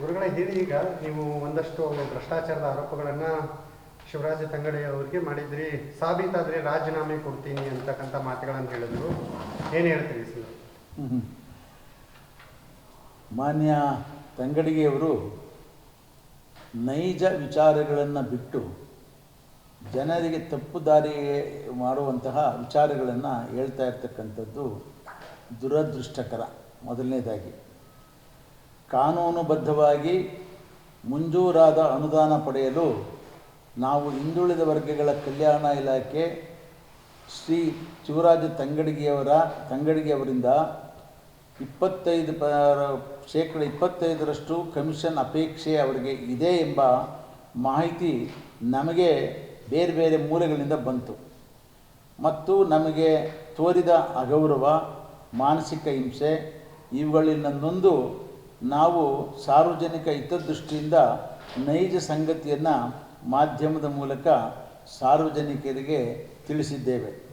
ಗುರುಗಳೇ, ಹೇಳಿ ಈಗ ನೀವು ಒಂದಷ್ಟು ಭ್ರಷ್ಟಾಚಾರದ ಆರೋಪಗಳನ್ನು ಶಿವರಾಜ ತಂಗಡೆ ಅವರಿಗೆ ಮಾಡಿದ್ರಿ. ಸಾಬೀತಾದ್ರೆ ರಾಜೀನಾಮೆ ಕೊಡ್ತೀನಿ ಅಂತಕ್ಕಂಥ ಮಾತುಗಳನ್ನು ಹೇಳಿದ್ರು. ಏನು ಹೇಳ್ತೀರಿ ಸರ್? ಮಾನ್ಯ ತಂಗಡಿಗೆಯವರು ನೈಜ ವಿಚಾರಗಳನ್ನು ಬಿಟ್ಟು ಜನರಿಗೆ ತಪ್ಪು ದಾರಿ ಮಾಡುವಂತಹ ವಿಚಾರಗಳನ್ನು ಹೇಳ್ತಾ ಇರ್ತಕ್ಕಂಥದ್ದು ದುರದೃಷ್ಟಕರ. ಮೊದಲನೇದಾಗಿ. ಕಾನೂನುಬದ್ಧವಾಗಿ ಮಂಜೂರಾದ ಅನುದಾನ ಪಡೆಯಲು ನಾವು ಹಿಂದುಳಿದ ವರ್ಗಗಳ ಕಲ್ಯಾಣ ಇಲಾಖೆ ಶ್ರೀ ಶಿವರಾಜ ತಂಗಡಿಗೆಯವರ, ತಂಗಡಿಗೆಯವರಿಂದ ಇಪ್ಪತ್ತೈದು ಪ, ಶೇಕಡ ಇಪ್ಪತ್ತೈದರಷ್ಟು ಕಮಿಷನ್ ಅಪೇಕ್ಷೆ ಅವರಿಗೆ ಇದೆ ಎಂಬ ಮಾಹಿತಿ ನಮಗೆ ಬೇರೆ ಬೇರೆ ಮೂಲಗಳಿಂದ ಬಂತು. ಮತ್ತು ನಮಗೆ ತೋರಿದ ಅಗೌರವ, ಮಾನಸಿಕ ಹಿಂಸೆ ಇವುಗಳಿಂದ ನೊಂದು ನಾವು ಸಾರ್ವಜನಿಕ ಹಿತದೃಷ್ಟಿಯಿಂದ ನೈಜ ಸಂಗತಿಯನ್ನು ಮಾಧ್ಯಮದ ಮೂಲಕ ಸಾರ್ವಜನಿಕರಿಗೆ ತಿಳಿಸಿದ್ದೇವೆ.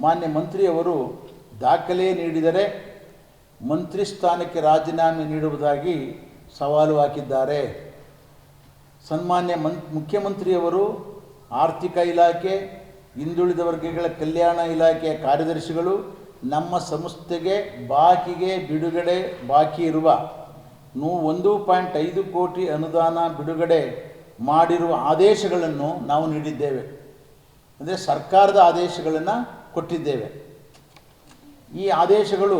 ಮಾನ್ಯ ಮಂತ್ರಿಯವರು ದಾಖಲೆ ನೀಡಿದರೆ ಮಂತ್ರಿ ಸ್ಥಾನಕ್ಕೆ ರಾಜೀನಾಮೆ ನೀಡುವುದಾಗಿ ಸವಾಲು ಹಾಕಿದ್ದಾರೆ. ಸನ್ಮಾನ್ಯ ಮನ್ ಮುಖ್ಯಮಂತ್ರಿಯವರು ಆರ್ಥಿಕ ಇಲಾಖೆ, ಹಿಂದುಳಿದ ವರ್ಗಗಳ ಕಲ್ಯಾಣ ಇಲಾಖೆಯ ಕಾರ್ಯದರ್ಶಿಗಳು ನಮ್ಮ ಸಂಸ್ಥೆಗೆ ಬಾಕಿಗೆ ಬಿಡುಗಡೆ ಬಾಕಿ ಇರುವ ನೂ ಒಂದು ಪಾಯಿಂಟ್ ಐದು ಕೋಟಿ ಅನುದಾನ ಬಿಡುಗಡೆ ಮಾಡಿರುವ ಆದೇಶಗಳನ್ನು ನಾವು ನೀಡಿದ್ದೇವೆ. ಅಂದರೆ ಸರ್ಕಾರದ ಆದೇಶಗಳನ್ನು ಕೊಟ್ಟಿದ್ದೇವೆ. ಈ ಆದೇಶಗಳು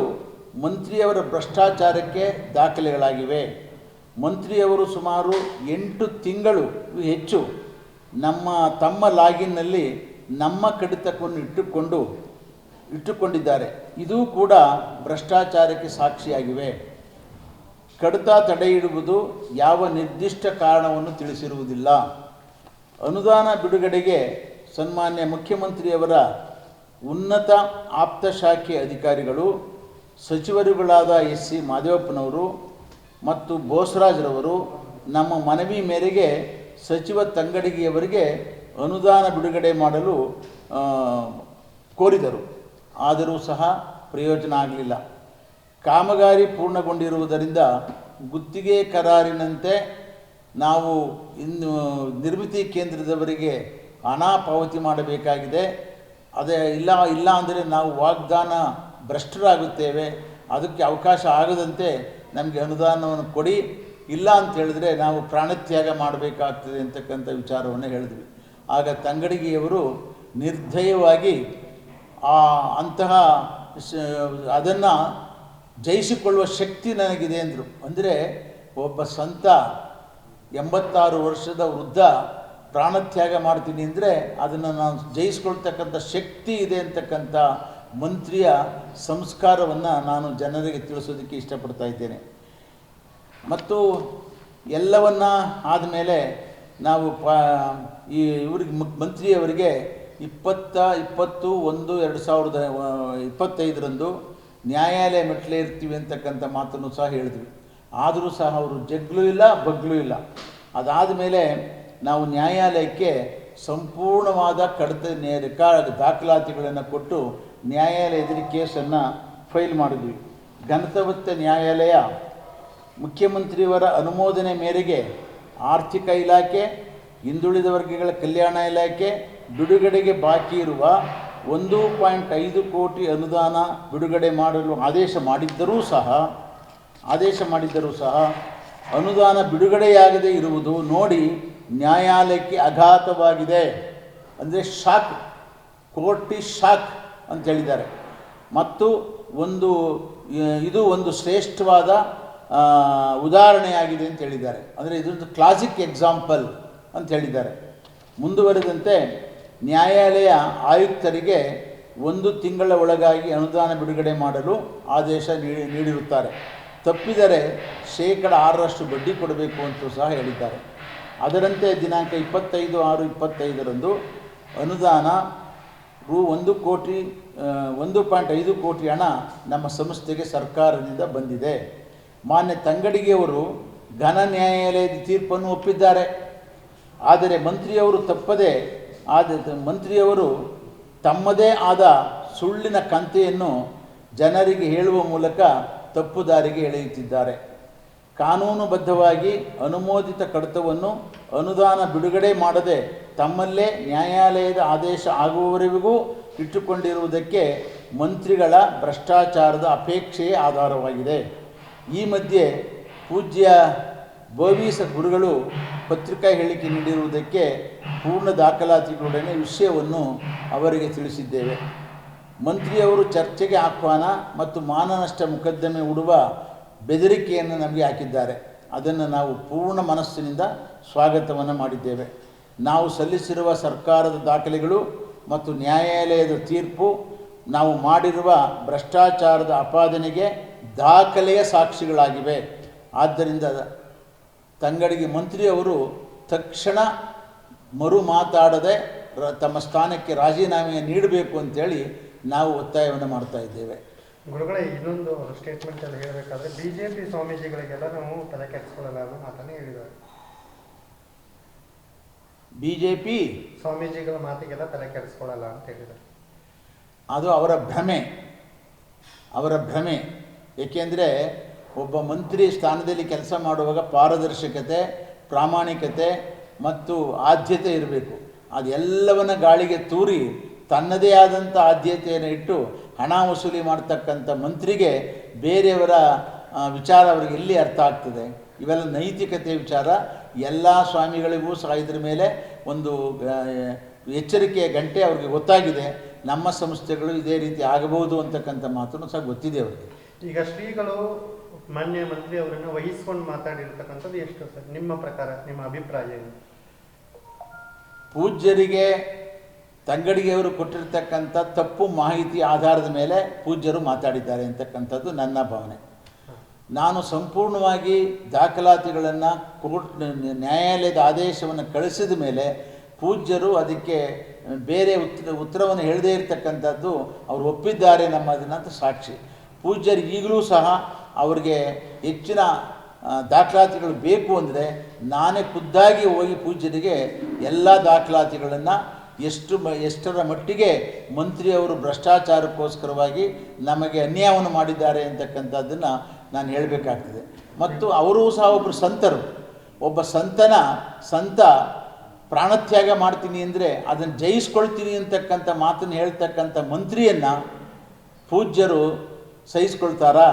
ಮಂತ್ರಿಯವರ ಭ್ರಷ್ಟಾಚಾರಕ್ಕೆ ದಾಖಲೆಗಳಾಗಿವೆ. ಮಂತ್ರಿಯವರು ಸುಮಾರು ಎಂಟು ತಿಂಗಳು ಹೆಚ್ಚು ನಮ್ಮ ತಮ್ಮ ಲಾಗಿನ್ನಲ್ಲಿ ನಮ್ಮ ಕಡಿತವನ್ನು ಇಟ್ಟುಕೊಂಡು ಇಟ್ಟುಕೊಂಡಿದ್ದಾರೆ. ಇದೂ ಕೂಡ ಭ್ರಷ್ಟಾಚಾರಕ್ಕೆ ಸಾಕ್ಷಿಯಾಗಿವೆ. ಕಡಿತ ತಡೆಯಿಡುವುದು ಯಾವ ನಿರ್ದಿಷ್ಟ ಕಾರಣವನ್ನು ತಿಳಿಸಿರುವುದಿಲ್ಲ. ಅನುದಾನ ಬಿಡುಗಡೆಗೆ ಸನ್ಮಾನ್ಯ ಮುಖ್ಯಮಂತ್ರಿಯವರ ಉನ್ನತ ಆಪ್ತ ಶಾಖೆ ಅಧಿಕಾರಿಗಳು, ಸಚಿವರುಗಳಾದ ಎಸ್ ಸಿ ಮಾದೇವಪ್ಪನವರು ಮತ್ತು ಬೋಸರಾಜ್ರವರು ನಮ್ಮ ಮನವಿ ಮೇರೆಗೆ ಸಚಿವ ತಂಗಡಿಗೆಯವರಿಗೆ ಅನುದಾನ ಬಿಡುಗಡೆ ಮಾಡಲು ಕೋರಿದರು. ಆದರೂ ಸಹ ಪ್ರಯೋಜನ ಆಗಲಿಲ್ಲ. ಕಾಮಗಾರಿ ಪೂರ್ಣಗೊಂಡಿರುವುದರಿಂದ ಗುತ್ತಿಗೆ ಕರಾರಿನಂತೆ ನಾವು ಇನ್ನು ನಿರ್ಮಿತಿ ಕೇಂದ್ರದವರಿಗೆ ಹಣ ಪಾವತಿ ಮಾಡಬೇಕಾಗಿದೆ. ಅದೇ ಇಲ್ಲ ಇಲ್ಲ ಅಂದರೆ ನಾವು ವಾಗ್ದಾನ ಭ್ರಷ್ಟರಾಗುತ್ತೇವೆ. ಅದಕ್ಕೆ ಅವಕಾಶ ಆಗದಂತೆ ನಮಗೆ ಅನುದಾನವನ್ನು ಕೊಡಿ. ಇಲ್ಲ ಅಂತ ಹೇಳಿದ್ರೆ ನಾವು ಪ್ರಾಣತ್ಯಾಗ ಮಾಡಬೇಕಾಗ್ತದೆ ಅಂತಕ್ಕಂಥ ವಿಚಾರವನ್ನು ಹೇಳಿದ್ವಿ. ಆಗ ತಂಗಡಿಗೆಯವರು ನಿರ್ದಯವಾಗಿ ಆ ಅಂತಹ ಅದನ್ನು ಜಯಿಸಿಕೊಳ್ಳುವ ಶಕ್ತಿ ನನಗಿದೆ ಅಂದರು. ಅಂದರೆ ಒಬ್ಬ ಸಂತ ಎಂಬತ್ತಾರು ವರ್ಷದ ವೃದ್ಧ ಪ್ರಾಣತ್ಯಾಗ ಮಾಡ್ತೀನಿ ಅಂದರೆ ಅದನ್ನು ನಾನು ಜಯಿಸ್ಕೊಳ್ತಕ್ಕಂಥ ಶಕ್ತಿ ಇದೆ ಅಂತಕ್ಕಂಥ ಮಂತ್ರಿಯ ಸಂಸ್ಕಾರವನ್ನು ನಾನು ಜನರಿಗೆ ತಿಳಿಸೋದಕ್ಕೆ ಇಷ್ಟಪಡ್ತಾ ಇದ್ದೇನೆ. ಮತ್ತು ಎಲ್ಲವನ್ನ ಆದಮೇಲೆ ನಾವು ಪ, ಈ ಇವ್ರಿಗೆ ಮಂತ್ರಿಯವರಿಗೆ ಇಪ್ಪತ್ತ, ಇಪ್ಪತ್ತು, ಒಂದು, ಎರಡು ಸಾವಿರದ ಇಪ್ಪತ್ತೈದರಂದು ನ್ಯಾಯಾಲಯ ಮೆಟ್ಟಲೇ ಇರ್ತೀವಿ ಅಂತಕ್ಕಂಥ ಮಾತನ್ನು ಸಹ ಹೇಳಿದ್ವಿ. ಆದರೂ ಸಹ ಅವರು ಜಗ್ಲೂ ಇಲ್ಲ, ಬಗ್ಲೂ ಇಲ್ಲ. ಅದಾದ ಮೇಲೆ ನಾವು ನ್ಯಾಯಾಲಯಕ್ಕೆ ಸಂಪೂರ್ಣವಾದ ಕಡತ ರೆಕಾರ್ಡ್ ದಾಖಲಾತಿಗಳನ್ನು ಕೊಟ್ಟು ನ್ಯಾಯಾಲಯದಲ್ಲಿ ಕೇಸನ್ನು ಫೈಲ್ ಮಾಡಿದ್ವಿ. ಘನತವತ್ತ ನ್ಯಾಯಾಲಯ ಮುಖ್ಯಮಂತ್ರಿಯವರ ಅನುಮೋದನೆ ಮೇರೆಗೆ ಆರ್ಥಿಕ ಇಲಾಖೆ, ಹಿಂದುಳಿದ ವರ್ಗಗಳ ಕಲ್ಯಾಣ ಇಲಾಖೆ ಬಿಡುಗಡೆಗೆ ಬಾಕಿ ಇರುವ ಒಂದು ಪಾಯಿಂಟ್ ಐದು ಕೋಟಿ ಅನುದಾನ ಬಿಡುಗಡೆ ಮಾಡಲು ಆದೇಶ ಮಾಡಿದ್ದರೂ ಸಹ, ಆದೇಶ ಮಾಡಿದ್ದರೂ ಸಹ ಅನುದಾನ ಬಿಡುಗಡೆಯಾಗದೇ ಇರುವುದು ನೋಡಿ ನ್ಯಾಯಾಲಯಕ್ಕೆ ಆಘಾತವಾಗಿದೆ ಅಂದರೆ ಶಾಕ್, ಕೋಟಿ ಶಾಕ್ ಅಂತ ಹೇಳಿದ್ದಾರೆ. ಮತ್ತು ಒಂದು, ಇದು ಒಂದು ಶ್ರೇಷ್ಠವಾದ ಉದಾಹರಣೆಯಾಗಿದೆ ಅಂತ ಹೇಳಿದ್ದಾರೆ. ಅಂದರೆ ಇದೊಂದು ಕ್ಲಾಸಿಕ್ ಎಕ್ಸಾಂಪಲ್ ಅಂತ ಹೇಳಿದ್ದಾರೆ. ಮುಂದುವರೆದಂತೆ ನ್ಯಾಯಾಲಯ ಆಯುಕ್ತರಿಗೆ ಒಂದು ತಿಂಗಳ ಒಳಗಾಗಿ ಅನುದಾನ ಬಿಡುಗಡೆ ಮಾಡಲು ಆದೇಶ ನೀಡಿ, ನೀಡಿರುತ್ತಾರೆ. ತಪ್ಪಿದರೆ ಶೇಕಡ ಆರರಷ್ಟು ಬಡ್ಡಿ ಕೊಡಬೇಕು ಅಂತ ಸಹ ಹೇಳಿದ್ದಾರೆ. ಅದರಂತೆ ದಿನಾಂಕ ಇಪ್ಪತ್ತೈದು ಆರು ಇಪ್ಪತ್ತೈದರಂದು ಅನುದಾನ ರು ಒಂದು ಕೋಟಿ ಒಂದು ಪಾಯಿಂಟ್ ಐದು ಕೋಟಿ ಹಣ ನಮ್ಮ ಸಂಸ್ಥೆಗೆ ಸರ್ಕಾರದಿಂದ ಬಂದಿದೆ. ಮಾನ್ಯ ತಂಗಡಿಗೆಯವರು ಘನ ನ್ಯಾಯಾಲಯದ ತೀರ್ಪನ್ನು ಒಪ್ಪಿದ್ದಾರೆ. ಆದರೆ ಮಂತ್ರಿಯವರು ತಪ್ಪದೆ ಆದ ಮಂತ್ರಿಯವರು ತಮ್ಮದೇ ಆದ ಸುಳ್ಳಿನ ಕಂತೆಯನ್ನು ಜನರಿಗೆ ಹೇಳುವ ಮೂಲಕ ತಪ್ಪು ದಾರಿಗೆ ಎಳೆಯುತ್ತಿದ್ದಾರೆ. ಕಾನೂನುಬದ್ಧವಾಗಿ ಅನುಮೋದಿತ ಕಡತವನ್ನು ಅನುದಾನ ಬಿಡುಗಡೆ ಮಾಡದೆ ತಮ್ಮಲ್ಲೇ ನ್ಯಾಯಾಲಯದ ಆದೇಶ ಆಗುವವರೆಗೂ ಇಟ್ಟುಕೊಂಡಿರುವುದಕ್ಕೆ ಮಂತ್ರಿಗಳ ಭ್ರಷ್ಟಾಚಾರದ ಅಪೇಕ್ಷೆಯೇ ಆಧಾರವಾಗಿದೆ. ಈ ಮಧ್ಯೆ ಪೂಜ್ಯ ಬೋವೀಸ ಗುರುಗಳು ಪತ್ರಿಕಾ ಹೇಳಿಕೆ ನೀಡಿರುವುದಕ್ಕೆ ಪೂರ್ಣ ದಾಖಲಾತಿಗಳೊಡನೆ ವಿಷಯವನ್ನು ಅವರಿಗೆ ತಿಳಿಸಿದ್ದೇವೆ. ಮಂತ್ರಿಯವರು ಚರ್ಚೆಗೆ ಆಹ್ವಾನ ಮತ್ತು ಮಾನನಷ್ಟ ಮೊಕದ್ದಮೆ ಹೂಡುವ ಬೆದರಿಕೆಯನ್ನು ನಮಗೆ ಹಾಕಿದ್ದಾರೆ. ಅದನ್ನು ನಾವು ಪೂರ್ಣ ಮನಸ್ಸಿನಿಂದ ಸ್ವಾಗತವನ್ನು ಮಾಡಿದ್ದೇವೆ. ನಾವು ಸಲ್ಲಿಸಿರುವ ಸರ್ಕಾರದ ದಾಖಲೆಗಳು ಮತ್ತು ನ್ಯಾಯಾಲಯದ ತೀರ್ಪು, ನಾವು ಮಾಡಿರುವ ಭ್ರಷ್ಟಾಚಾರದ ಅಪಾದನೆಗೆ ದಾಖಲೆಯ ಸಾಕ್ಷಿಗಳಾಗಿವೆ. ಆದ್ದರಿಂದ ತಂಗಡಿಗೆ ಮಂತ್ರಿಯವರು ತಕ್ಷಣ ಮರು ಮಾತಾಡದೆ ರ- ತಮ್ಮ ಸ್ಥಾನಕ್ಕೆ ರಾಜೀನಾಮೆ ನೀಡಬೇಕು ಅಂತೇಳಿ ನಾವು ಒತ್ತಾಯವನ್ನು ಮಾಡ್ತಾ ಇದ್ದೇವೆ. ಗುರುಗಳೇ ಇನ್ನೊಂದು ಸ್ಟೇಟ್ಮೆಂಟ್ ಅಲ್ಲಿ ಹೇಳಬೇಕಾದ್ರೆ ಬಿಜೆಪಿ ಸ್ವಾಮೀಜಿಗಳಿಗೆಲ್ಲ ನಾವು ತಲೆ ಕೆಡಿಸ್ಕೊಳ್ಳಲ್ಲ ಅನ್ನೋ ಮಾತನ್ನು ಹೇಳಿದ್ದಾರೆ. ಬಿ ಜೆ ಪಿ ಸ್ವಾಮೀಜಿಗಳ ಮಾತಿಗೆಲ್ಲ ತಲೆ ಕೆಡಿಸ್ಕೊಳ್ಳಲ್ಲ ಅಂತ ಹೇಳಿದ್ದಾರೆ. ಅದು ಅವರ ಭ್ರಮೆ. ಅವರ ಭ್ರಮೆ. ಏಕೆಂದರೆ ಒಬ್ಬ ಮಂತ್ರಿ ಸ್ಥಾನದಲ್ಲಿ ಕೆಲಸ ಮಾಡುವಾಗ ಪಾರದರ್ಶಕತೆ, ಪ್ರಾಮಾಣಿಕತೆ ಮತ್ತು ಆದ್ಯತೆ ಇರಬೇಕು. ಅದೆಲ್ಲವನ್ನು ಗಾಳಿಗೆ ತೂರಿ ತನ್ನದೇ ಆದಂಥ ಆದ್ಯತೆಯನ್ನು ಇಟ್ಟು ಹಣ ವಸೂಲಿ ಮಾಡ್ತಕ್ಕಂಥ ಮಂತ್ರಿಗೆ ಬೇರೆಯವರ ವಿಚಾರ ಅವರಿಗೆ ಎಲ್ಲಿ ಅರ್ಥ ಆಗ್ತದೆ? ಇವೆಲ್ಲ ನೈತಿಕತೆ ವಿಚಾರ. ಎಲ್ಲ ಸ್ವಾಮಿಗಳಿಗೂ ಸಹ ಇದ್ರ ಮೇಲೆ ಒಂದು ಎಚ್ಚರಿಕೆಯ ಗಂಟೆ ಅವ್ರಿಗೆ ಗೊತ್ತಾಗಿದೆ. ನಮ್ಮ ಸಂಸ್ಥೆಗಳು ಇದೇ ರೀತಿ ಆಗಬಹುದು ಅಂತಕ್ಕಂಥ ಮಾತನ್ನು ಸಹ ಗೊತ್ತಿದೆ ಅವರಿಗೆ. ಈಗ ಶ್ರೀಗಳು ಮಾನ್ಯ ಮಂತ್ರಿ ಅವರನ್ನು ವಹಿಸ್ಕೊಂಡು ಮಾತಾಡಿರ್ತಕ್ಕಂಥದ್ದು ಎಷ್ಟು ಸರ್? ನಿಮ್ಮ ಪ್ರಕಾರ, ನಿಮ್ಮ ಅಭಿಪ್ರಾಯ ಏನು? ಪೂಜ್ಯರಿಗೆ, ತಂಗಡಿಗೆಯವರು ಕೊಟ್ಟಿರ್ತಕ್ಕಂಥ ತಪ್ಪು ಮಾಹಿತಿ ಆಧಾರದ ಮೇಲೆ ಪೂಜ್ಯರು ಮಾತಾಡಿದ್ದಾರೆ ಅಂತಕ್ಕಂಥದ್ದು ನನ್ನ ಭಾವನೆ. ನಾನು ಸಂಪೂರ್ಣವಾಗಿ ದಾಖಲಾತಿಗಳನ್ನು ಕೋರ್ಟ್ ನ್ಯಾಯಾಲಯದ ಆದೇಶವನ್ನು ಕಳಿಸಿದ ಮೇಲೆ ಪೂಜ್ಯರು ಅದಕ್ಕೆ ಬೇರೆ ಉತ್ತರ, ಉತ್ತರವನ್ನು ಹೇಳದೇ ಇರತಕ್ಕಂಥದ್ದು ಅವರು ಒಪ್ಪಿದ್ದಾರೆ ನಮ್ಮದನ್ನ ಅಂತ ಸಾಕ್ಷಿ. ಪೂಜ್ಯರು ಈಗಲೂ ಸಹ ಅವರಿಗೆ ಹೆಚ್ಚಿನ ದಾಖಲಾತಿಗಳು ಬೇಕು ಅಂದರೆ ನಾನೇ ಖುದ್ದಾಗಿ ಹೋಗಿ ಪೂಜ್ಯರಿಗೆ ಎಲ್ಲ ದಾಖಲಾತಿಗಳನ್ನು ಎಷ್ಟು ಎಷ್ಟರ ಮಟ್ಟಿಗೆ ಮಂತ್ರಿಯವರು ಭ್ರಷ್ಟಾಚಾರಕ್ಕೋಸ್ಕರವಾಗಿ ನಮಗೆ ಅನ್ಯಾಯವನ್ನು ಮಾಡಿದ್ದಾರೆ ಅಂತಕ್ಕಂಥದ್ದನ್ನು ನಾನು ಹೇಳಬೇಕಾಗ್ತದೆ. ಮತ್ತು ಅವರೂ ಸಹ ಒಬ್ಬರು ಸಂತರು. ಒಬ್ಬ ಸಂತನ, ಸಂತ ಪ್ರಾಣತ್ಯಾಗ ಮಾಡ್ತೀನಿ ಅಂದರೆ ಅದನ್ನು ಜಯಿಸ್ಕೊಳ್ತೀನಿ ಅಂತಕ್ಕಂಥ ಮಾತನ್ನು ಹೇಳ್ತಕ್ಕಂಥ ಮಂತ್ರಿಯನ್ನು ಪೂಜ್ಯರು ಸಹಿಸ್ಕೊಳ್ತಾರಾ?